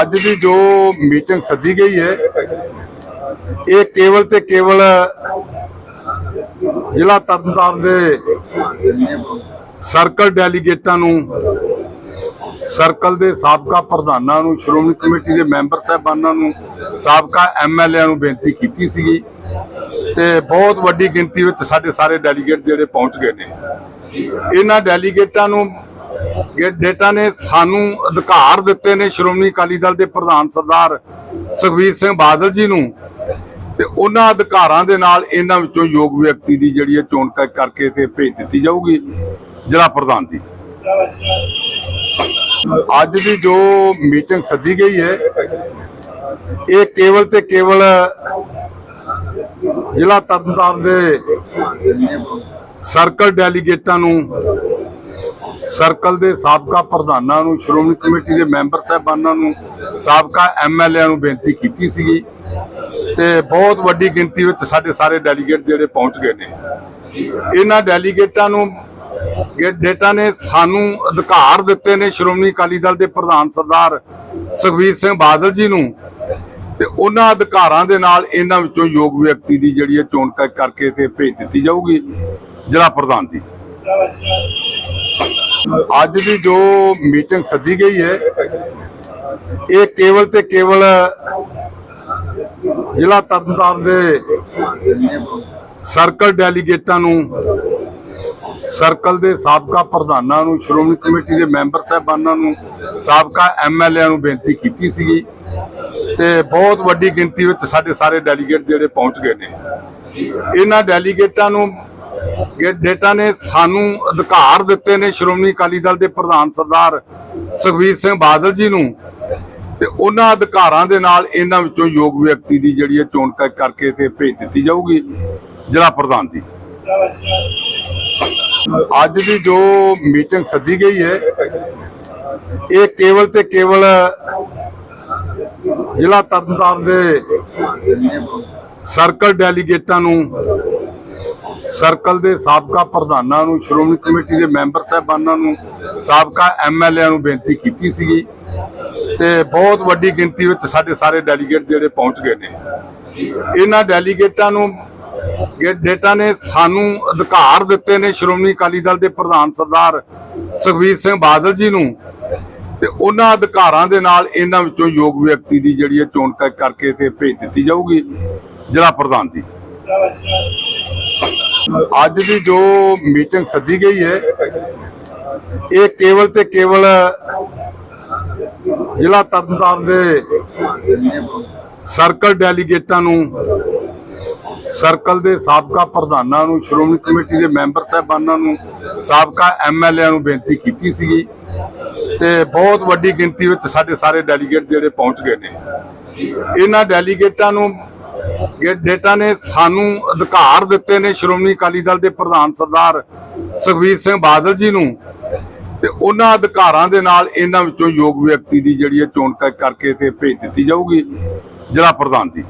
ਅੱਜ ਦੀ ਜੋ ਮੀਟਿੰਗ ਸੱਦੀ ਗਈ ਹੈ, ਇਹ ਕੇਵਲ ਤੇ ਕੇਵਲ ਜ਼ਿਲ੍ਹਾ ਤਰਨਤਾਰਨ ਦੇ ਸਰਕਲ ਡੈਲੀਗੇਟਾਂ ਨੂੰ, ਸਰਕਲ ਦੇ ਸਾਬਕਾ ਪ੍ਰਧਾਨਾਂ ਨੂੰ, ਸ਼੍ਰੋਮਣੀ ਕਮੇਟੀ ਦੇ ਮੈਂਬਰ ਸਾਹਿਬਾਨਾਂ ਨੂੰ, ਸਾਬਕਾ ਐਮਐਲਏ ਨੂੰ ਬੇਨਤੀ ਕੀਤੀ ਸੀਗੀ ਤੇ ਬਹੁਤ ਵੱਡੀ ਗਿਣਤੀ ਵਿੱਚ ਸਾਡੇ ਸਾਰੇ ਡੈਲੀਗੇਟ ਜਿਹੜੇ ਪਹੁੰਚ ਗਏ ਨੇ। ਇਹਨਾਂ ਡੈਲੀਗੇਟਾਂ ਨੂੰ ਡੇਟਾ ਨੇ ਸਾਨੂੰ ਅਧਿਕਾਰ ਦਿੱਤੇ ਨੇ ਸ਼੍ਰੋਮਣੀ ਅਕਾਲੀ ਦਲ ਦੇ ਪ੍ਰਧਾਨ ਸਰਦਾਰ ਸੁਖਬੀਰ ਸਿੰਘ ਬਾਦਲ ਜੀ ਨੂੰ ਤੇ ਉਹਨਾਂ ਅਧਿਕਾਰਾਂ ਦੇ ਨਾਲ ਇਹਨਾਂ ਵਿੱਚੋਂ ਯੋਗ ਵਿਅਕਤੀ ਦੀ ਜਿਹੜੀ ਹੈ ਚੋਣ ਕਰਕੇ ਇੱਥੇ ਭੇਜ ਦਿੱਤੀ ਜਾਊਗੀ, ਜ਼ਿਲ੍ਹਾ ਪ੍ਰਧਾਨ ਦੀ ਅੱਜ ਦੀ ਜੋ ਮੀਟਿੰਗ ਸੱਦੀ ਗਈ ਹੈ, ਇਹ ਕੇਵਲ ਤੇ ਕੇਵਲ ਜ਼ਿਲ੍ਹਾ ਤਰਨਤਾਰਨ ਦੇ ਸਰਕਲ ਡੈਲੀਗੇਟਾਂ ਨੂੰ ਸਰਕਲ ਦੇ ਸਾਬਕਾ ਪ੍ਰਧਾਨਾਂ ਨੂੰ, ਸ਼੍ਰੋਮਣੀ ਕਮੇਟੀ ਦੇ ਮੈਂਬਰ ਸਾਹਿਬਾਨਾਂ ਨੂੰ, ਸਾਬਕਾ ਐਮਐਲਏ ਨੂੰ ਬੇਨਤੀ ਕੀਤੀ ਸੀਗੀ। ਤੇ ਬਹੁਤ ਵੱਡੀ ਗਿਣਤੀ ਵਿੱਚ ਸਾਡੇ ਸਾਰੇ ਡੈਲੀਗੇਟ ਜਿਹੜੇ ਪਹੁੰਚ ਗਏ ਨੇ। ਇਹਨਾਂ ਡੈਲੀਗੇਟਾਂ ਨੂੰ ਡੇਟਾ ਨੇ ਸਾਨੂੰ ਅਧਿਕਾਰ ਦਿੱਤੇ ਨੇ ਸ਼੍ਰੋਮਣੀ ਅਕਾਲੀ ਦਲ ਦੇ ਪ੍ਰਧਾਨ ਸਰਦਾਰ ਸੁਖਬੀਰ ਸਿੰਘ ਬਾਦਲ ਜੀ ਨੂੰ। ਤੇ ਉਹਨਾਂ ਅਧਿਕਾਰਾਂ ਦੇ ਨਾਲ ਇਹਨਾਂ ਵਿੱਚੋਂ ਯੋਗ ਵਿਅਕਤੀ ਦੀ ਜਿਹੜੀ ਹੈ ਚੋਣ ਕਰਕੇ ਇੱਥੇ ਭੇਜ ਦਿੱਤੀ ਜਾਊਗੀ, ਜ਼ਿਲ੍ਹਾ ਪ੍ਰਧਾਨ ਦੀ। ਅੱਜ ਦੀ ਜੋ ਮੀਟਿੰਗ ਸੱਦੀ ਗਈ ਹੈ, ਇਹ ਕੇਵਲ ਤੇ ਕੇਵਲ ਜ਼ਿਲ੍ਹਾ ਤਰਨਤਾਰਨ ਦੇ ਸਰਕਲ ਡੈਲੀਗੇਟਾਂ ਨੂੰ, ਸਰਕਲ ਦੇ ਸਾਬਕਾ ਪ੍ਰਧਾਨਾਂ ਨੂੰ, ਸ਼੍ਰੋਮਣੀ ਕਮੇਟੀ ਦੇ ਮੈਂਬਰ ਸਾਹਿਬਾਨਾਂ ਨੂੰ, ਸਾਬਕਾ ਐਮਐਲਏ ਨੂੰ ਬੇਨਤੀ ਕੀਤੀ ਸੀਗੀ ਤੇ ਬਹੁਤ ਵੱਡੀ ਗਿਣਤੀ ਵਿੱਚ ਸਾਡੇ ਸਾਰੇ ਡੈਲੀਗੇਟ ਜਿਹੜੇ ਪਹੁੰਚ ਗਏ ਨੇ। ਇਹਨਾਂ ਡੈਲੀਗੇਟਾਂ ਨੂੰ ਡੇਟਾ ਨੇ ਸਾਨੂੰ ਅਧਿਕਾਰ ਦਿੱਤੇ ਨੇ ਸ਼੍ਰੋਮਣੀ ਅਕਾਲੀ ਦਲ ਦੇ ਪ੍ਰਧਾਨ ਸਰਦਾਰ ਸੁਖਬੀਰ ਸਿੰਘ ਬਾਦਲ ਜੀ ਨੂੰ। ਤੇ ਉਹਨਾਂ ਅਧਿਕਾਰਾਂ ਦੇ ਨਾਲ ਇਹਨਾਂ ਵਿੱਚੋਂ ਯੋਗ ਵਿਅਕਤੀ ਦੀ ਜਿਹੜੀ ਹੈ ਚੋਣ ਕਰਕੇ ਇੱਥੇ ਭੇਜ ਦਿੱਤੀ ਜਾਊਗੀ, ਜ਼ਿਲ੍ਹਾ ਪ੍ਰਧਾਨ ਦੀ ਅੱਜ ਦੀ ਜੋ ਮੀਟਿੰਗ ਸੱਦੀ ਗਈ ਹੈ, ਇਹ ਕੇਵਲ ਤੇ ਕੇਵਲ ਜ਼ਿਲ੍ਹਾ ਤਰਨਤਾਰਨ ਦੇ ਸਰਕਲ ਡੈਲੀਗੇਟਾਂ ਨੂੰ ਸਰਕਲ ਦੇ ਸਾਬਕਾ ਪ੍ਰਧਾਨਾਂ ਨੂੰ, ਸ਼੍ਰੋਮਣੀ ਕਮੇਟੀ ਦੇ ਮੈਂਬਰ ਸਾਹਿਬਾਨਾਂ ਨੂੰ, ਸਾਬਕਾ ਐਮਐਲਏ ਨੂੰ ਬੇਨਤੀ ਕੀਤੀ ਸੀਗੀ ਤੇ ਬਹੁਤ ਵੱਡੀ ਗਿਣਤੀ ਵਿੱਚ ਸਾਡੇ ਸਾਰੇ ਡੈਲੀਗੇਟ ਜਿਹੜੇ ਪਹੁੰਚ ਗਏ ਨੇ। ਇਹਨਾਂ ਡੈਲੀਗੇਟਾਂ ਨੂੰ ਡੇਟਾ ਨੇ ਸਾਨੂੰ ਅਧਿਕਾਰ ਦਿੱਤੇ ਨੇ ਸ਼੍ਰੋਮਣੀ ਅਕਾਲੀ ਦਲ ਦੇ ਪ੍ਰਧਾਨ ਸਰਦਾਰ ਸੁਖਬੀਰ ਸਿੰਘ ਬਾਦਲ ਜੀ ਨੂੰ ਤੇ ਉਹਨਾਂ ਅਧਿਕਾਰਾਂ ਦੇ ਨਾਲ ਇਹਨਾਂ ਵਿੱਚੋਂ ਯੋਗ ਵਿਅਕਤੀ ਦੀ ਜਿਹੜੀ ਹੈ ਚੋਣ ਕਰਕੇ ਇੱਥੇ ਭੇਜ ਦਿੱਤੀ ਜਾਊਗੀ, ਜ਼ਿਲ੍ਹਾ ਪ੍ਰਧਾਨ ਦੀ। ਅੱਜ ਦੀ ਜੋ ਮੀਟਿੰਗ ਸੱਦੀ ਗਈ ਹੈ, ਇਹ ਕੇਵਲ ਤੇ ਕੇਵਲ ਜ਼ਿਲ੍ਹਾ ਤਰਨਤਾਰਨ ਦੇ ਸਰਕਲ ਡੈਲੀਗੇਟਾਂ ਨੂੰ, ਸਰਕਲ ਦੇ ਸਾਬਕਾ ਪ੍ਰਧਾਨਾਂ ਨੂੰ, ਸ਼੍ਰੋਮਣੀ ਕਮੇਟੀ ਦੇ ਮੈਂਬਰ ਸਾਹਿਬਾਨਾਂ ਨੂੰ, ਸਾਬਕਾ ਐਮਐਲਏ ਨੂੰ ਬੇਨਤੀ ਕੀਤੀ ਸੀਗੀ ਤੇ ਬਹੁਤ ਵੱਡੀ ਗਿਣਤੀ ਵਿੱਚ ਸਾਡੇ ਸਾਰੇ ਡੈਲੀਗੇਟ ਜਿਹੜੇ ਪਹੁੰਚ ਗਏ ਨੇ। ਇਹਨਾਂ ਡੈਲੀਗੇਟਾਂ ਨੂੰ ਇਹ ਡੇਟਾ ਨੇ ਸਾਨੂੰ ਅਧਿਕਾਰ ਦਿੱਤੇ ਨੇ ਸ਼੍ਰੋਮਣੀ ਅਕਾਲੀ ਦਲ ਦੇ ਪ੍ਰਧਾਨ ਸਰਦਾਰ ਸੁਖਬੀਰ ਸਿੰਘ ਬਾਦਲ ਜੀ ਨੂੰ। ਤੇ ਉਹਨਾਂ ਅਧਿਕਾਰਾਂ ਦੇ ਨਾਲ ਇਹਨਾਂ ਵਿੱਚੋਂ ਯੋਗ ਵਿਅਕਤੀ ਦੀ ਜਿਹੜੀ ਹੈ ਚੋਣ ਕਰਕੇ ਇੱਥੇ ਭੇਜ ਦਿੱਤੀ ਜਾਊਗੀ, ਜ਼ਿਲ੍ਹਾ ਪ੍ਰਧਾਨ ਦੀ।